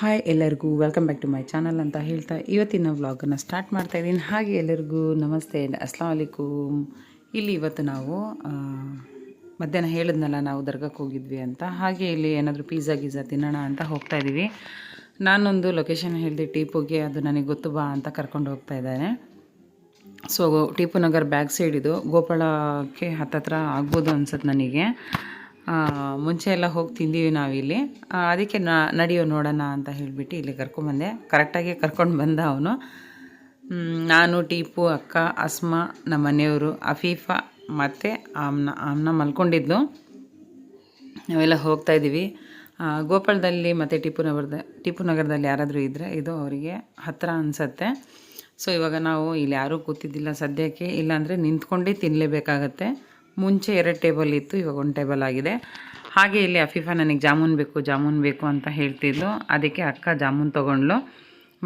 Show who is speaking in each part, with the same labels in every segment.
Speaker 1: Hi ಎಲ್ಲರಿಗೂ welcome back to my channel ಅಂತ ಹೇಳ್ತಾ ಇವತ್ತಿನ ವ್ಲಾಗನ್ನು ಸ್ಟಾರ್ಟ್ ಮಾಡ್ತಾ ಇದ್ದೀನಿ. ಹಾಗೆ ಎಲ್ಲರಿಗೂ ನಮಸ್ತೆ ಅಸ್ಲಾಂ ವಲೈಕುಮ್ ಇಲ್ಲಿ ಇವತ್ತು ನಾವು ಮಧ್ಯಾಹ್ನ ಹೇಳಿದ್ನಲ್ಲ, ನಾವು ದರ್ಗಕ್ಕೆ ಹೋಗಿದ್ವಿ ಅಂತ. ಹಾಗೆ ಇಲ್ಲಿ ಏನಾದರೂ ಪಿಜ್ಜಾ ಗಿಜ್ಜಾ ತಿನ್ನೋಣ ಅಂತ ಹೋಗ್ತಾ ಇದ್ದೀವಿ ನಾನೊಂದು ಲೊಕೇಶನ್ ಹೇಳಿದೆ, ಟೀಪುಗೆ ಅದು ನನಗೆ ಗೊತ್ತು ಬಾ ಅಂತ ಕರ್ಕೊಂಡು ಹೋಗ್ತಾ ಇದ್ದಾನೆ. So Tipu Nagar back side ಇದು. ಗೋಪಾಳಕ್ಕೆ ಹತ್ತತ್ರ ಆಗ್ಬೋದು ಅನ್ಸುತ್ತೆ ನನಗೆ. ಮುಂಚೆ ಎಲ್ಲ ಹೋಗಿ ತಿಂದೀವಿ ನಾವಿಲ್ಲಿ. ಅದಕ್ಕೆ ನಾ, ನಡೆಯೋ ನೋಡೋಣ ಅಂತ ಹೇಳಿಬಿಟ್ಟು ಇಲ್ಲಿ ಕರ್ಕೊಂಡ್ಬಂದೆ ಕರೆಕ್ಟಾಗಿ ಕರ್ಕೊಂಡು ಬಂದ ಅವನು. ನಾನು ಟೀಪು ಅಕ್ಕ, ಅಸ್ಮಾ, ನಮ್ಮ ಮನೆಯವರು, ಅಫೀಫಾ ಮತ್ತು ಆಮ್ನ ಆಮ್ನ ಮಲ್ಕೊಂಡಿದ್ದು. ನಾವೆಲ್ಲ ಹೋಗ್ತಾ ಇದ್ದೀವಿ. ಗೋಪಾಲದಲ್ಲಿ ಮತ್ತು ಟಿಪ್ಪು ನಗರದ, ಟಿಪ್ಪು ನಗರದಲ್ಲಿ ಯಾರಾದರೂ ಇದ್ದರೆ ಇದು ಅವರಿಗೆ ಹತ್ತಿರ ಅನಿಸತ್ತೆ. ಸೊ ಇವಾಗ ನಾವು ಇಲ್ಲಿ ಯಾರೂ ಕೂತಿದ್ದಿಲ್ಲ ಸದ್ಯಕ್ಕೆ. ಇಲ್ಲಾಂದರೆ ನಿಂತ್ಕೊಂಡೇ ತಿನ್ನಲೇಬೇಕಾಗತ್ತೆ ಮುಂಚೆ ಎರಡು ಟೇಬಲ್ ಇತ್ತು, ಇವಾಗ ಒಂದು ಟೇಬಲ್ ಆಗಿದೆ. ಹಾಗೆ ಇಲ್ಲಿ ಅಫೀಫಾ ನನಗೆ ಜಾಮೂನ್ ಬೇಕು ಜಾಮೂನ್ ಬೇಕು ಅಂತ ಹೇಳ್ತಿದ್ಲು. ಅದಕ್ಕೆ ಅಕ್ಕ ಜಾಮೂನ್ ತೊಗೊಂಡ್ಲು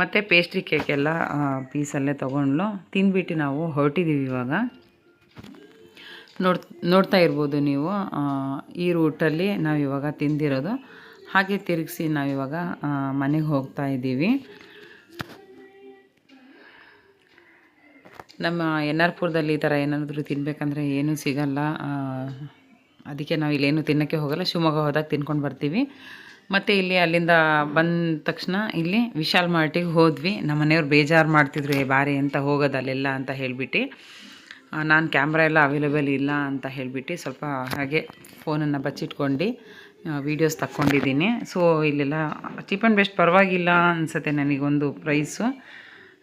Speaker 1: ಮತ್ತು ಪೇಸ್ಟ್ರಿ ಕೇಕ್ ಎಲ್ಲ ಪೀಸಲ್ಲೇ ತೊಗೊಂಡ್ಲು ತಿಂದ್ಬಿಟ್ಟು ನಾವು ಹೊರಟಿದ್ದೀವಿ ಇವಾಗ. ನೋಡ್, ನೋಡ್ತಾ ಇರ್ಬೋದು ನೀವು ಈ ರೂಟಲ್ಲಿ ನಾವಿವಾಗ ತಿಂದಿರೋದು. ಹಾಗೆ ತಿರುಗಿಸಿ ನಾವಿವಾಗ ಮನೆಗೆ ಹೋಗ್ತಾ ಇದ್ದೀವಿ. ನಮ್ಮ ಎನ್ ಆರ್ ಪುರದಲ್ಲಿ ಈ ಥರ ಏನಾದರೂ ತಿನ್ನಬೇಕಂದ್ರೆ ಏನೂ ಸಿಗಲ್ಲ. ಅದಕ್ಕೆ ನಾವು ಇಲ್ಲೇನು ತಿನ್ನೋಕ್ಕೆ ಹೋಗಲ್ಲ. ಶಿವಮೊಗ್ಗ ಹೋದಾಗ ತಿನ್ಕೊಂಡು ಬರ್ತೀವಿ. ಮತ್ತು ಇಲ್ಲಿ ಅಲ್ಲಿಂದ ಬಂದ ತಕ್ಷಣ ಇಲ್ಲಿ ವಿಶಾಲ್ ಮಾರ್ಟಿಗೆ ಹೋದ್ವಿ. ನಮ್ಮ ಮನೆಯವ್ರು ಬೇಜಾರು ಮಾಡ್ತಿದ್ರು, ಏ, ಬಾರಿ ಅಂತ ಹೋಗೋದು ಅಲ್ಲೆಲ್ಲ? ಅಂತ ಹೇಳಿಬಿಟ್ಟು. ನಾನು ಕ್ಯಾಮ್ರಾ ಎಲ್ಲ ಅವೈಲೇಬಲ್ ಇಲ್ಲ ಅಂತ ಹೇಳಿಬಿಟ್ಟು ಸ್ವಲ್ಪ ಹಾಗೆ ಫೋನನ್ನು ಬಚ್ಚಿಟ್ಕೊಂಡು ವೀಡಿಯೋಸ್ ತಕ್ಕೊಂಡಿದ್ದೀನಿ. ಸೊ ಇಲ್ಲೆಲ್ಲ ಚೀಪ್ ಆ್ಯಂಡ್ ಬೆಸ್ಟ್ ಪರವಾಗಿಲ್ಲ ಅನಿಸುತ್ತೆ ನನಗೊಂದು ಪ್ರೈಸು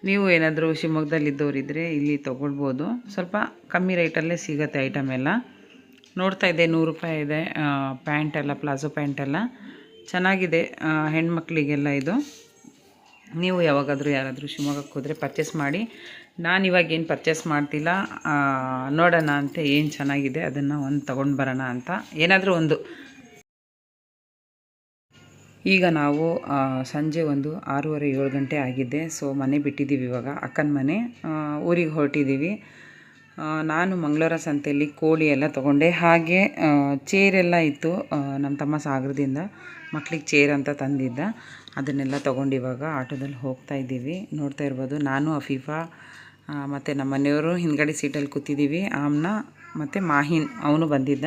Speaker 1: ನೀವು ಏನಾದರೂ ಶಿವಮೊಗ್ಗದಲ್ಲಿದ್ದವರಿದ್ದರೆ ಇಲ್ಲಿ ತೊಗೊಳ್ಬೋದು. ಸ್ವಲ್ಪ ಕಮ್ಮಿ ರೇಟಲ್ಲೇ ಸಿಗುತ್ತೆ ಐಟಮ್ ಎಲ್ಲ. ನೋಡ್ತಾ ಇದ್ದೆ, ನೂರು ರೂಪಾಯಿ ಇದೆ ಪ್ಯಾಂಟ್ ಎಲ್ಲ, ಪ್ಲಾಜೋ ಪ್ಯಾಂಟ್ ಎಲ್ಲ. ಚೆನ್ನಾಗಿದೆ ಹೆಣ್ಮಕ್ಳಿಗೆಲ್ಲ ಇದು. ನೀವು ಯಾವಾಗಾದರೂ ಯಾರಾದರೂ ಶಿವಮೊಗ್ಗಕ್ಕೆ ಹೋದರೆ ಪರ್ಚೇಸ್ ಮಾಡಿ. ನಾನು ಇವಾಗ ಏನು ಪರ್ಚೇಸ್ ಮಾಡ್ತಿಲ್ಲ ನೋಡೋಣ ಅಂತ ಏನು ಚೆನ್ನಾಗಿದೆ, ಅದನ್ನು ಒಂದು ತೊಗೊಂಡು ಬರೋಣ ಅಂತ. ಏನಾದರೂ ಒಂದು ಈಗ ನಾವು ಸಂಜೆ ಒಂದು ಆರೂವರೆ, ಏಳು ಗಂಟೆ ಆಗಿದೆ ಸೊ, ಮನೆ ಬಿಟ್ಟಿದ್ದೀವಿ ಇವಾಗ. ಅಕ್ಕನ ಮನೆ ಊರಿಗೆ ಹೊರಟಿದ್ದೀವಿ. ನಾನು ಮಂಗಳೂರ ಸಂತೆಯಲ್ಲಿ ಕೋಳಿ ಎಲ್ಲ ತೊಗೊಂಡೆ. ಹಾಗೆ ಚೇರೆಲ್ಲ ಇತ್ತು ನಮ್ಮ ತಮ್ಮ ಸಾಗರದಿಂದ ಮಕ್ಳಿಗೆ ಚೇರ್ ಅಂತ ತಂದಿದ್ದ. ಅದನ್ನೆಲ್ಲ ತೊಗೊಂಡು ಇವಾಗ ಆಟೋದಲ್ಲಿ ಹೋಗ್ತಾ ಇದ್ದೀವಿ. ನೋಡ್ತಾ ಇರ್ಬೋದು. ನಾನು, ಅಫೀಫಾ ಮತ್ತು ನಮ್ಮ ಮನೆಯವರು ಹಿಂದ್ಗಡೆ ಸೀಟಲ್ಲಿ ಕೂತಿದ್ದೀವಿ. ಆಮ್ನ ಮತ್ತು ಮಾಹಿನ್, ಅವನು ಬಂದಿದ್ದ.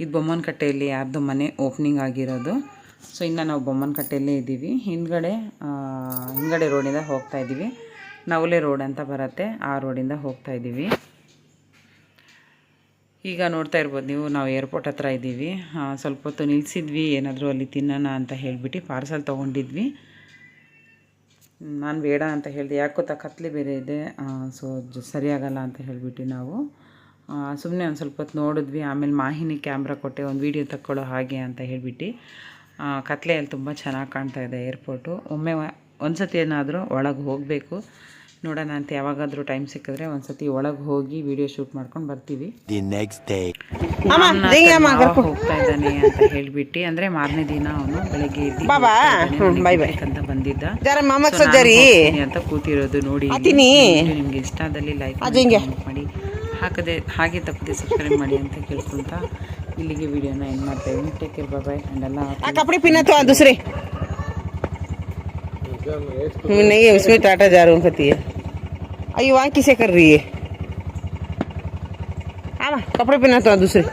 Speaker 1: ಇದು ಬೊಮ್ಮನಕಟ್ಟೆಯಲ್ಲಿ ಯಾರ್ದು ಮನೆ ಓಪನಿಂಗ್ ಆಗಿರೋದು. ಸೊ ಇನ್ನು ನಾವು ಬೊಮ್ಮನಕಟ್ಟೆಯಲ್ಲೇ ಇದ್ದೀವಿ. ಹಿಂದ್ಗಡೆ ಹಿಂದ್ಗಡೆ ರೋಡಿಂದ ಹೋಗ್ತಾ ಇದ್ದೀವಿ. ನವಲೆ ರೋಡ್ ಅಂತ ಬರುತ್ತೆ. ಆ ರೋಡಿಂದ ಹೋಗ್ತಾ ಇದ್ದೀವಿ. ಈಗ ನೋಡ್ತಾ ಇರ್ಬೋದು ನೀವು, ನಾವು ಏರ್ಪೋರ್ಟ್ ಹತ್ರ ಇದ್ದೀವಿ. ಸ್ವಲ್ಪ ಹೊತ್ತು ನಿಲ್ಲಿಸಿದ್ವಿ ಏನಾದರೂ ಅಲ್ಲಿ ತಿನ್ನೋಣ ಅಂತ ಹೇಳಿಬಿಟ್ಟು ಪಾರ್ಸಲ್ ತೊಗೊಂಡಿದ್ವಿ. ನಾನು ಬೇಡ ಅಂತ ಹೇಳಿದೆ. ಯಾಕೆ ಗೊತ್ತಾ ಕತ್ಲೆ ಬೇರೆ ಇದೆ. ಸೊ ಸರಿಯಾಗಲ್ಲ ಅಂತ ಹೇಳಿಬಿಟ್ಟು ನಾವು. ಸುಮ್ಮನೆ ಒಂದು ಸ್ವಲ್ಪ ಹೊತ್ತು ನೋಡಿದ್ವಿ. ಆಮೇಲೆ ಮಾಹಿನಿ ಕ್ಯಾಮ್ರಾ ಕೊಟ್ಟೆ. ಒಂದು ವೀಡಿಯೋ ತಕ್ಕೊಳ್ಳೋ ಹಾಗೆ ಅಂತ ಹೇಳಿಬಿಟ್ಟು. ಕತ್ಲೆಯಲ್ಲಿ ತುಂಬ ಚೆನ್ನಾಗಿ ಕಾಣ್ತಾ ಇದೆ ಏರ್ಪೋರ್ಟು ಒಮ್ಮೆ ಒಂದು ಸತಿ ಏನಾದರೂ ಒಳಗೆ ಹೋಗಬೇಕು. ನೋಡೋಣ ಅಂತ ಯಾವಾಗಾದರೂ ಟೈಮ್ ಸಿಕ್ಕಿದ್ರೆ ಒಂದು ಸತಿ ಒಳಗೆ ಹೋಗಿ ವಿಡಿಯೋ ಶೂಟ್ ಮಾಡ್ಕೊಂಡು ಬರ್ತೀವಿ. ಹೋಗ್ತಾ ಇದ್ದಾನೆ ಅಂತ ಹೇಳ್ಬಿಟ್ಟು ಅಂದ್ರೆ ಮಾರನೇ ದಿನ ಅವನು ಬೆಳಗ್ಗೆ ಅಂತ ಬಂದಿದ್ದ. ಅಂತ ಕೂತಿರೋದು ನೋಡಿ. ನಿಮ್ಗೆ ಇಷ್ಟ ಆದಲ್ಲಿ ಲೈಕ್ ಮಾಡಿ. ಹಾಕದೆ ಹಾಗೆ ತಪ್ಪದೆ ಸಬ್ಸ್ಕ್ರೈಬ್ ಮಾಡಿ ಅಂತ ಕೇಳ್ಕೊಂತ ಇಲ್ಲಿಗೆ ವಿಡಿಯೋನ ಎಂಡ್ ಮಾಡ್ತಾ ಇದ್ದೀನಿ ಟೇಕ್ ಕೇರ್ ಬಾಯ್ ಅಂಡ್ ಎಲ್ಲ
Speaker 2: आ कपड़े पहना तो दूसरे नहीं है उसमें टाटा जा रहा हूँ पति है अरे वहाँ किसे कर रही है हाँ कपड़े पहना तो दूसरे